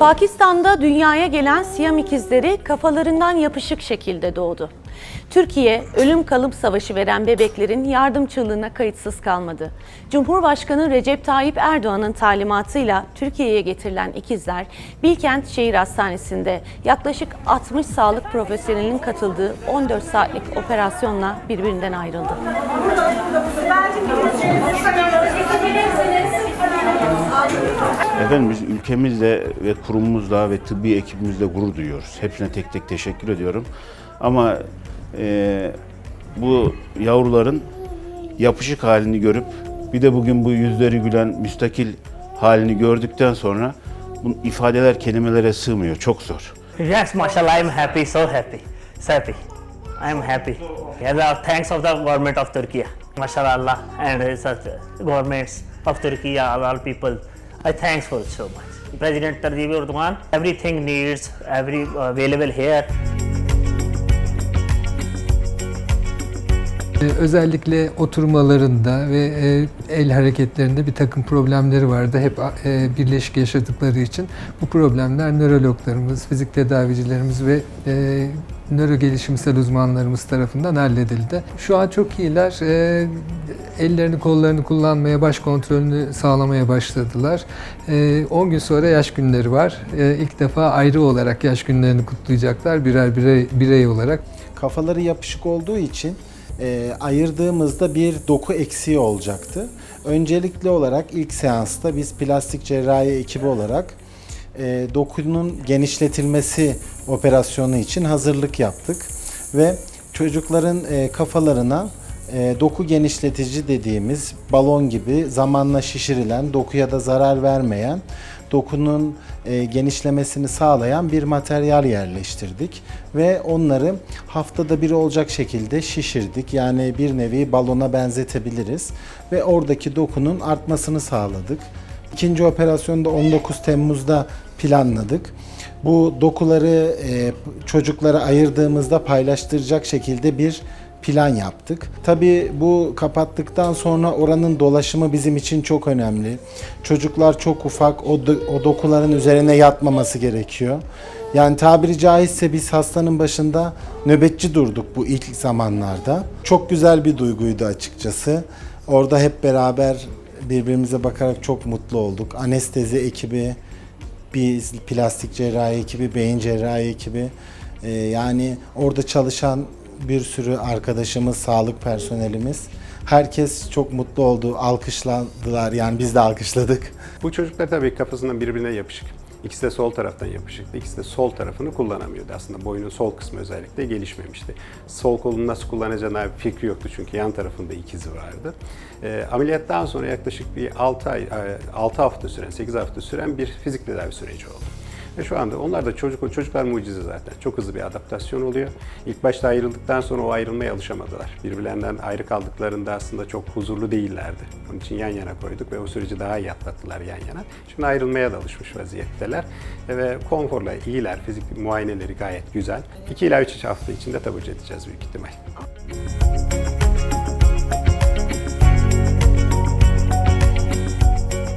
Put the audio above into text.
Pakistan'da dünyaya gelen Siyam ikizleri kafalarından yapışık şekilde doğdu. Türkiye, ölüm kalım savaşı veren bebeklerin yardım çığlığına kayıtsız kalmadı. Cumhurbaşkanı Recep Tayyip Erdoğan'ın talimatıyla Türkiye'ye getirilen ikizler, Bilkent Şehir Hastanesi'nde yaklaşık 60 sağlık profesyonelinin katıldığı 14 saatlik operasyonla birbirinden ayrıldı. Efendim biz ülkemizle ve kurumumuzla ve tıbbi ekibimizle gurur duyuyoruz. Hepsine tek tek teşekkür ediyorum. Ama e, bu yavruların yapışık halini görüp bir de bugün bu yüzleri gülen müstakil halini gördükten sonra bu ifadeler kelimelere sığmıyor. Çok zor. Yes, mashallah, I'm happy, so happy, so happy. I'm happy. Yeah, the thanks of the government of Turkey, mashallah, and governments of Turkey, all, all people. I thankful so much. President Tarjib Erdogan, everything needs, every uh, available here. Özellikle oturmalarında ve e, el hareketlerinde bir takım problemleri vardı. Hep e, birleşik yaşadıkları için bu problemler nörologlarımız, fizik tedavicilerimiz ve e, nöro gelişimsel uzmanlarımız tarafından halledildi. Şu an çok iyiler. Ellerini kollarını kullanmaya, baş kontrolünü sağlamaya başladılar. E, 10 gün sonra yaş günleri var. E, ilk defa ayrı olarak yaş günlerini kutlayacaklar birer birey, birey olarak. kafaları yapışık olduğu için e, ayırdığımızda bir doku eksiği olacaktı. Öncelikli olarak ilk seansta biz plastik cerrahi ekibi olarak e, dokunun genişletilmesi operasyonu için hazırlık yaptık ve çocukların e, kafalarına e, doku genişletici dediğimiz balon gibi zamanla şişirilen, dokuya da zarar vermeyen, dokunun e, genişlemesini sağlayan bir materyal yerleştirdik ve onları haftada bir olacak şekilde şişirdik. Yani bir nevi balona benzetebiliriz ve oradaki dokunun artmasını sağladık. İkinci operasyonu da 19 Temmuz'da planladık. Bu dokuları e, çocuklara ayırdığımızda paylaştıracak şekilde bir plan yaptık. Tabii bu kapattıktan sonra oranın dolaşımı bizim için çok önemli. Çocuklar çok ufak, o, do- o dokuların üzerine yatmaması gerekiyor. Yani tabiri caizse biz hastanın başında nöbetçi durduk bu ilk zamanlarda. Çok güzel bir duyguydu açıkçası. Orada hep beraber birbirimize bakarak çok mutlu olduk. Anestezi ekibi, biz plastik cerrahi ekibi, beyin cerrahi ekibi e, yani orada çalışan bir sürü arkadaşımız, sağlık personelimiz herkes çok mutlu oldu, alkışladılar yani biz de alkışladık. Bu çocuklar tabii kafasından birbirine yapışık. İkisi de sol taraftan yapışıktı. İkisi de sol tarafını kullanamıyordu. Aslında boynun sol kısmı özellikle gelişmemişti. Sol kolunu nasıl kullanacağına fikri yoktu çünkü yan tarafında ikizi vardı. E, ameliyattan sonra yaklaşık bir 6 ay, 6 hafta süren, 8 hafta süren bir fizik tedavi süreci oldu. Ve şu anda onlar da çocuk, çocuklar mucize zaten. Çok hızlı bir adaptasyon oluyor. İlk başta ayrıldıktan sonra o ayrılmaya alışamadılar. Birbirlerinden ayrı kaldıklarında aslında çok huzurlu değillerdi. Onun için yan yana koyduk ve o süreci daha iyi atlattılar yan yana. Şimdi ayrılmaya da alışmış vaziyetteler. Ve konforla iyiler. Fizik muayeneleri gayet güzel. 2 ila 3 hafta içinde taburcu edeceğiz büyük ihtimal.